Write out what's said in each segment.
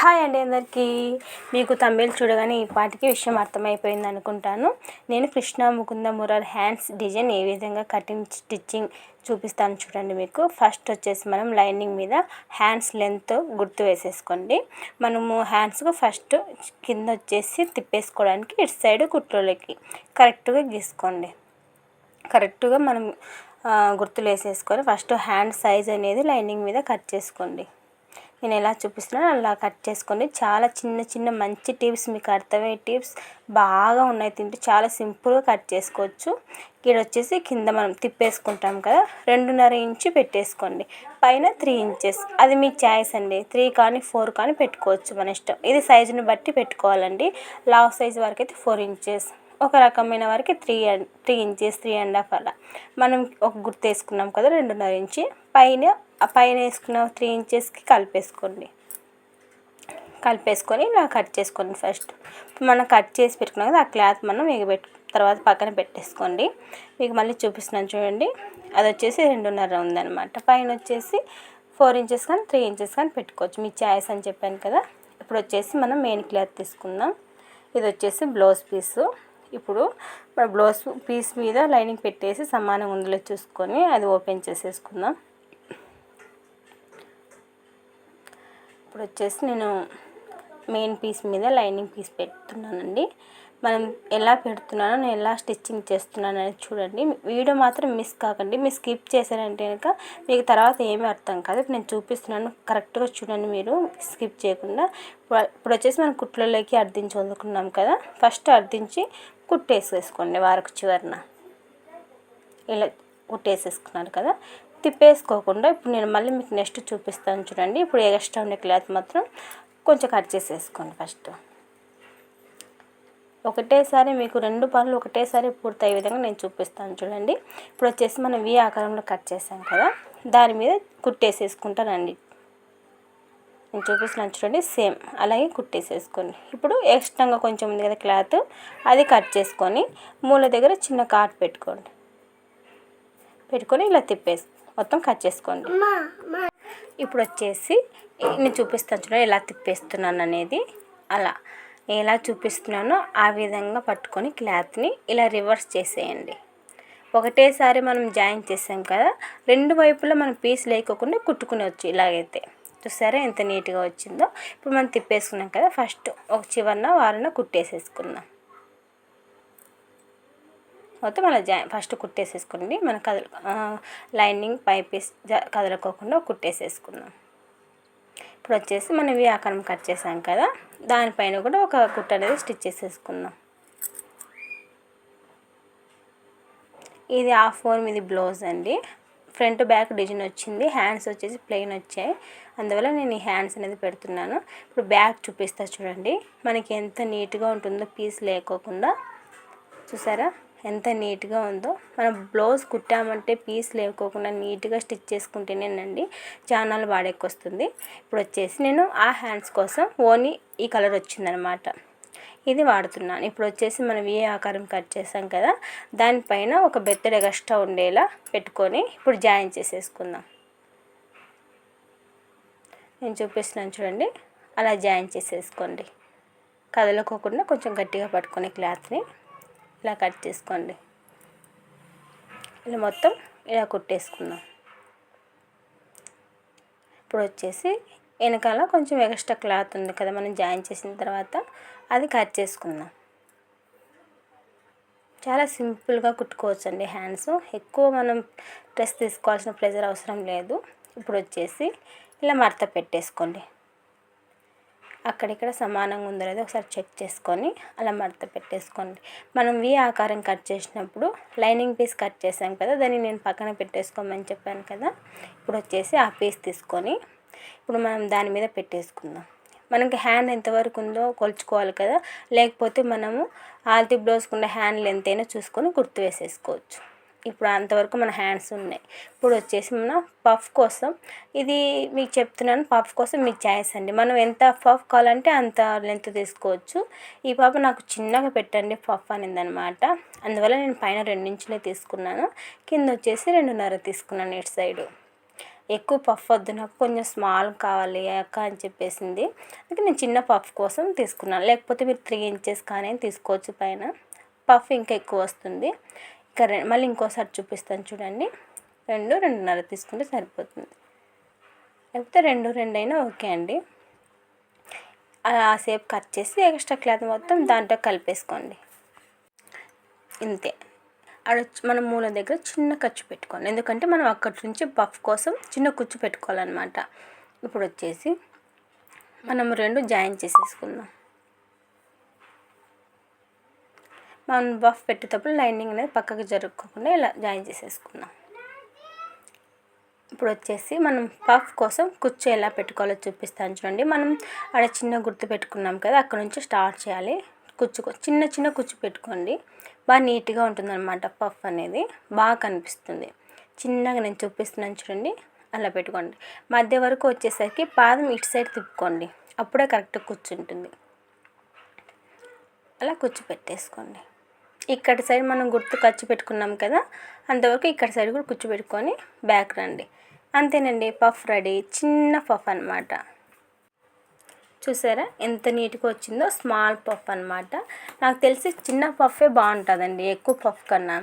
Hi అండి అందరికీ. మీకు తమిళ్ చూడగానే ఈ పాటికి విషయం అర్థమైపోయింది అనుకుంటాను. నేను కృష్ణ ముకుంద మురార్ హ్యాండ్స్ డిజైన్ ఏ విధంగా కటింగ్ స్టిచ్చింగ్ చూపిస్తాను చూడండి మీకు. ఫస్ట్ వచ్చేసి మనం లైనింగ్ మీద హ్యాండ్స్ లెంత్ గుర్తు వేసేసుకోండి. మనము హ్యాండ్స్కు ఫస్ట్ కింద వచ్చేసి తిప్పేసుకోవడానికి ఇటు సైడ్ కుట్రోలకి కరెక్ట్గా గీసుకోండి. కరెక్ట్గా మనం గుర్తులు వేసేసుకొని ఫస్ట్ హ్యాండ్ సైజ్ అనేది లైనింగ్ మీద కట్ చేసుకోండి. నేను ఎలా చూపిస్తున్నానో అలా కట్ చేసుకోండి. చాలా చిన్న చిన్న మంచి టిప్స్ మీకు అర్థమయ్యే టిప్స్ బాగా ఉన్నాయి. తింటే చాలా సింపుల్గా కట్ చేసుకోవచ్చు. ఇక్కడ వచ్చేసి కింద మనం తిప్పేసుకుంటాం కదా రెండున్నర ఇంచు పెట్టేసుకోండి. పైన త్రీ ఇంచెస్. అది మీ చాయిస్ అండి. త్రీ కానీ ఫోర్ కానీ పెట్టుకోవచ్చు మన ఇష్టం. ఇది సైజుని బట్టి పెట్టుకోవాలండి. లావ్ సైజ్ వరకు అయితే ఫోర్ ఇంచెస్. ఒక రకమైన వారికి three three inches three and half అలా. మనం ఒక గుర్తు వేసుకున్నాం కదా రెండున్నర ఇంచి. పైన పైన వేసుకున్న త్రీ ఇంచెస్కి కలిపేసుకోండి. కలిపేసుకొని ఇలా కట్ చేసుకోండి ఫస్ట్ మనం కట్ చేసి పెట్టుకున్నాం కదా ఆ క్లాత్ మనం ఎగబెట్టు తర్వాత పక్కన పెట్టేసుకోండి. మీకు మళ్ళీ చూపిస్తున్నాను చూడండి. అది వచ్చేసి రెండున్నర ఉందన్నమాట. పైన వచ్చేసి ఫోర్ ఇంచెస్ కానీ త్రీ ఇంచెస్ కానీ పెట్టుకోవచ్చు. మీ ఛాయిస్ అని చెప్పాను కదా. ఇప్పుడు వచ్చేసి మనం మెయిన్ క్లాత్ తీసుకుందాం. ఇది వచ్చేసి బ్లౌజ్ పీసు ఇప్పుడు మన బ్లౌజ్ పీస్ మీద లైనింగ్ పెట్టేసి సమానంగా ఉందిలో చూసుకొని అది ఓపెన్ చేసేసుకుందాం. ఇప్పుడు వచ్చేసి నేను మెయిన్ పీస్ మీద లైనింగ్ పీస్ పెడుతున్నానండి మనం ఎలా పెడుతున్నానో నేను ఎలా స్టిచ్చింగ్ చేస్తున్నాను అనేది చూడండి. వీడియో మాత్రం మిస్ కాకండి. మీరు స్కిప్ చేశారంటే కనుక మీకు తర్వాత ఏమీ అర్థం కాదు. ఇప్పుడు నేను చూపిస్తున్నాను. కరెక్ట్గా చూడండి మీరు. స్కిప్ చేయకుండా. ఇప్పుడు వచ్చేసి మనం కుట్లలోకి అర్థించి వదులుకున్నాం కదా. ఫస్ట్ అర్థించి కుట్టేసేసుకోండి వారకు చివరిన. ఇలా కుట్టేసేసుకున్నారు కదా. తిప్పేసుకోకుండా ఇప్పుడు నేను మళ్ళీ మీకు నెక్స్ట్ చూపిస్తాను చూడండి. ఇప్పుడు ఎక్స్ట్రా ఉండే క్లాత్ మాత్రం కొంచెం కట్ చేసేసుకోండి ఫస్ట్. ఒకటేసారి మీకు రెండు పనులు ఒకటేసారి పూర్తయ్యే విధంగా నేను చూపిస్తాను చూడండి. ఇప్పుడు వచ్చేసి మనం వి ఆకారంలో కట్ చేసాం కదా దాని మీద కుట్టేసేసుకుంటానండి. నేను చూపిస్తున్నాను చూడండి సేమ్ అలాగే కుట్టేసేసుకోండి. ఇప్పుడు ఎక్స్ట్రాగా కొంచెం ఉంది కదా క్లాత్ అది కట్ చేసుకొని మూల దగ్గర చిన్న కాట్ పెట్టుకోండి. పెట్టుకొని ఇలా తిప్పేసి మొత్తం కట్ చేసుకోండి. ఇప్పుడు వచ్చేసి నేను చూపిస్తాను చూడండి ఎలా తిప్పేస్తున్నాను అనేది అలా. ఎలా చూపిస్తున్నానో ఆ విధంగా పట్టుకొని క్లాత్ని ఇలా రివర్స్ చేసేయండి. ఒకటేసారి మనం జాయిన్ చేసాం కదా రెండు వైపులా మనం పీస్ లేకోకుండా కుట్టుకునేవచ్చు ఇలాగైతే. చూసారా ఎంత నీట్గా వచ్చిందో? ఇప్పుడు మనం తిప్పేసుకున్నాం కదా ఫస్ట్ ఒక చివరన వారన కుట్టేసేసుకుందాం. మొత్తం అలా జా ఫస్ట్ కుట్టేసేసుకోండి. మన కదల లైనింగ్ పైపీస్ కదలకోకుండా కుట్టేసేసుకుందాం. ఇప్పుడు వచ్చేసి మనం ఇవి ఆకారం కట్ చేసాం కదా దానిపైన కూడా ఒక కుట్ట అనేది స్టిచ్ చేసేసుకుందాం. ఇది హాఫ్ ఫోన్ ఇది బ్లౌజ్ అండి. ఫ్రంట్ బ్యాక్ డిజైన్ వచ్చింది హ్యాండ్స్ వచ్చేసి ప్లెయిన్ వచ్చాయి. అందువల్ల నేను ఈ హ్యాండ్స్ అనేది పెడుతున్నాను. ఇప్పుడు బ్యాక్ చూపిస్తా చూడండి. మనకి ఎంత నీట్గా ఉంటుందో పీస్ లేకోకుండా. చూసారా? ఎంత నీట్గా ఉందో. మనం బ్లౌజ్ కుట్టామంటే పీస్ లేకోకుండా నీట్గా స్టిచ్ చేసుకుంటేనేనండి చానాలు బాడెక్కొస్తుంది ఇప్పుడు వచ్చేసి నేను ఆ హ్యాండ్స్ కోసం ఓన్లీ ఈ కలర్ వచ్చిందనమాట. ఇది వాడుతున్నాను. ఇప్పుడు వచ్చేసి మనం ఏ ఆకారం కట్ చేసాం కదా దానిపైన ఒక బెత్తడి ఎగస్ట్రా ఉండేలా పెట్టుకొని ఇప్పుడు జాయిన్ చేసేసుకుందాం. నేను చూపిస్తున్నాను చూడండి. అలా జాయిన్ చేసేసుకోండి. కదలకోకుండా కొంచెం గట్టిగా పట్టుకునే క్లాత్ని ఇలా కట్ చేసుకోండి. ఇలా మొత్తం ఇలా కుట్టేసుకుందాం. ఇప్పుడు వచ్చేసి వెనకాల కొంచెం ఎక్స్ట్రా క్లాత్ ఉంది కదా మనం జాయిన్ చేసిన తర్వాత అది కట్ చేసుకుందాం. చాలా సింపుల్గా కుట్టుకోవచ్చు అండి హ్యాండ్స్. ఎక్కువ మనం డ్రెస్ తీసుకోవాల్సిన ప్రెజర్ అవసరం లేదు. ఇప్పుడు వచ్చేసి ఇలా మడత పెట్టేసుకోండి. అక్కడిక్కడ సమానంగా ఉందో లేదో ఒకసారి చెక్ చేసుకొని అలా మడత పెట్టేసుకోండి. మనం వి ఆకారం కట్ చేసినప్పుడు లైనింగ్ పీస్ కట్ చేసాం కదా దాన్ని నేను పక్కన పెట్టేసుకోమని చెప్పాను కదా. ఇప్పుడు వచ్చేసి ఆ పీస్ తీసుకొని ఇప్పుడు మనం దాని మీద పెట్టేసుకుందాం. మనకి హ్యాండ్ ఎంతవరకు ఉందో కొలుచుకోవాలి కదా లేకపోతే మనము ఆల్తీ బ్లౌజ్కున్న హ్యాండ్ లెంత్ అయినా చూసుకొని గుర్తు వేసేసుకోవచ్చు. ఇప్పుడు అంతవరకు మన హ్యాండ్స్ ఉన్నాయి. ఇప్పుడు వచ్చేసి మన పఫ్ కోసం ఇది మీకు చెప్తున్నాను పఫ్ కోసం మీ చాయిస్ అండి. మనం ఎంత పఫ్ కావాలంటే అంత లెంత్ తీసుకోవచ్చు. ఈ పాప నాకు చిన్నగా పెట్టండి పఫ్ అనిందనమాట. అందువల్ల నేను పైన రెండించులే తీసుకున్నాను. కింద వచ్చేసి రెండున్నర తీసుకున్నాను ఇటు సైడు. ఎక్కువ పఫ్ వద్దు నాకు కొంచెం స్మాల్ కావాలి అక్క అని చెప్పేసింది. అందుకే నేను చిన్న పఫ్ కోసం తీసుకున్నాను. లేకపోతే మీరు త్రీ ఇంచెస్ కానీ తీసుకోవచ్చు పైన. పఫ్ ఇంకా ఎక్కువ వస్తుంది. ఇంకా మళ్ళీ ఇంకోసారి చూపిస్తాను చూడండి. రెండు రెండున్నర తీసుకుంటే సరిపోతుంది. లేకపోతే రెండు రెండు అయినా ఓకే అండి. ఆ సేపు కట్ చేసి ఎక్స్ట్రా క్లాత్ మొత్తం దాంట్లో కలిపేసుకోండి. ఇంతే. అక్కడ మనం మూల దగ్గర చిన్న ఖర్చు పెట్టుకోండి. ఎందుకంటే మనం అక్కడి నుంచి పఫ్ కోసం చిన్న కుచ్చు పెట్టుకోవాలన్నమాట. ఇప్పుడు వచ్చేసి మనం రెండు జాయిన్ చేసేసుకుందాం. మనం బఫ్ పెట్టేటప్పుడు లైనింగ్ అనేది పక్కకి జరుపుకోకుండా ఇలా జాయిన్ చేసేసుకుందాం. ఇప్పుడు వచ్చేసి మనం పఫ్ కోసం కుచ్చు ఎలా పెట్టుకోవాలో చూపిస్తాను చూడండి. మనం ఆడ చిన్న గుర్తు పెట్టుకున్నాం కదా అక్కడ నుంచి స్టార్ట్ చేయాలి. కుచ్చు చిన్న చిన్న కుచ్చు పెట్టుకోండి. బాగా నీట్గా ఉంటుందన్నమాట పఫ్ అనేది. బాగా కనిపిస్తుంది. చిన్నగా నేను చూపిస్తున్నాను చూడండి. అలా పెట్టుకోండి. మధ్య వరకు వచ్చేసరికి పాదం ఇటు సైడ్ తిప్పుకోండి. అప్పుడే కరెక్ట్ కూర్చుంటుంది అలా కుచ్చు పెట్టేసుకోండి. ఇక్కడ సైడ్ మనం గుర్తు ఖర్చు పెట్టుకున్నాం కదా అంతవరకు ఇక్కడ సైడ్ కూడా కూర్చోబెట్టుకొని బ్యాక్ రండి. అంతేనండి పఫ్ రెడీ చిన్న పఫ్ అనమాట చూసారా? ఎంత నీట్గా వచ్చిందో స్మాల్ పఫ్ అనమాట నాకు తెలిసి చిన్న పఫే బాగుంటుందండి ఎక్కువ పఫ్ కన్నా.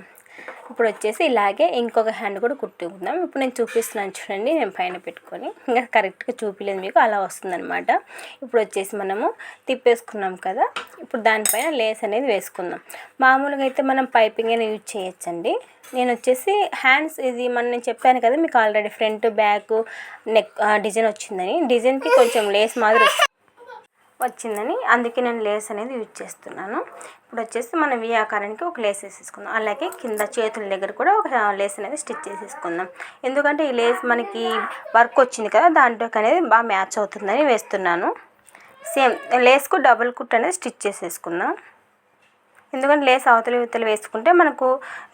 ఇప్పుడు వచ్చేసి ఇలాగే ఇంకొక హ్యాండ్ కూడా కుట్టుకుందాం ఇప్పుడు నేను చూపిస్తున్నాను చూడండి నేను పైన పెట్టుకొని. ఇంకా కరెక్ట్గా చూపించలేదు మీకు అలా వస్తుందన్నమాట. ఇప్పుడు వచ్చేసి మనము తిప్పేసుకున్నాం కదా ఇప్పుడు దానిపైన లేస్ అనేది వేసుకుందాం. మామూలుగా అయితే మనం పైపింగ్ అనేది యూజ్ చేయొచ్చండి. నేను వచ్చేసి హ్యాండ్స్ ఇది మన నేను చెప్పాను కదా మీకు already front back neck design వచ్చిందని. డిజైన్కి కొంచెం లేస్ మాదిరి వచ్చిందని అందుకే నేను లేస్ అనేది యూజ్ చేస్తున్నాను. ఇప్పుడు వచ్చేసి మనం వి ఆకారానికి ఒక లేస్ వేసేసుకుందాం. అలాగే కింద చేతుల దగ్గర కూడా ఒక లేస్ అనేది స్టిచ్ చేసేసుకుందాం. ఎందుకంటే ఈ లేస్ మనకి వర్క్ వచ్చింది కదా దాంట్లోకి అనేది బాగా మ్యాచ్ అవుతుందని వేస్తున్నాను. సేమ్ లేస్కు డబుల్ కుట్ అనేది స్టిచ్ చేసేసుకుందాం. ఎందుకంటే లేస్ అవతలి ఇవతలు వేసుకుంటే మనకు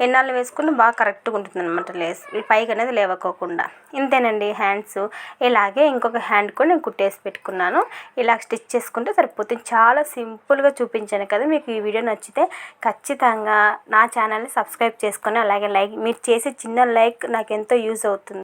ఎన్నాళ్ళు వేసుకుని బాగా కరెక్ట్గా ఉంటుంది అనమాట లేస్. పైకి అనేది లేవకోకుండా. ఇంతేనండి హ్యాండ్స్. ఇలాగే ఇంకొక హ్యాండ్ కూడా నేను కుట్టేసి పెట్టుకున్నాను. ఇలా స్టిచ్ చేసుకుంటే సరిపోతుంది. చాలా సింపుల్గా చూపించాను కదా మీకు ఈ వీడియో నచ్చితే ఖచ్చితంగా నా ఛానల్ని సబ్స్క్రైబ్ చేసుకొని అలాగే లైక్ మీరు చేసే చిన్న లైక్ నాకు ఎంతో యూజ్ అవుతుంది.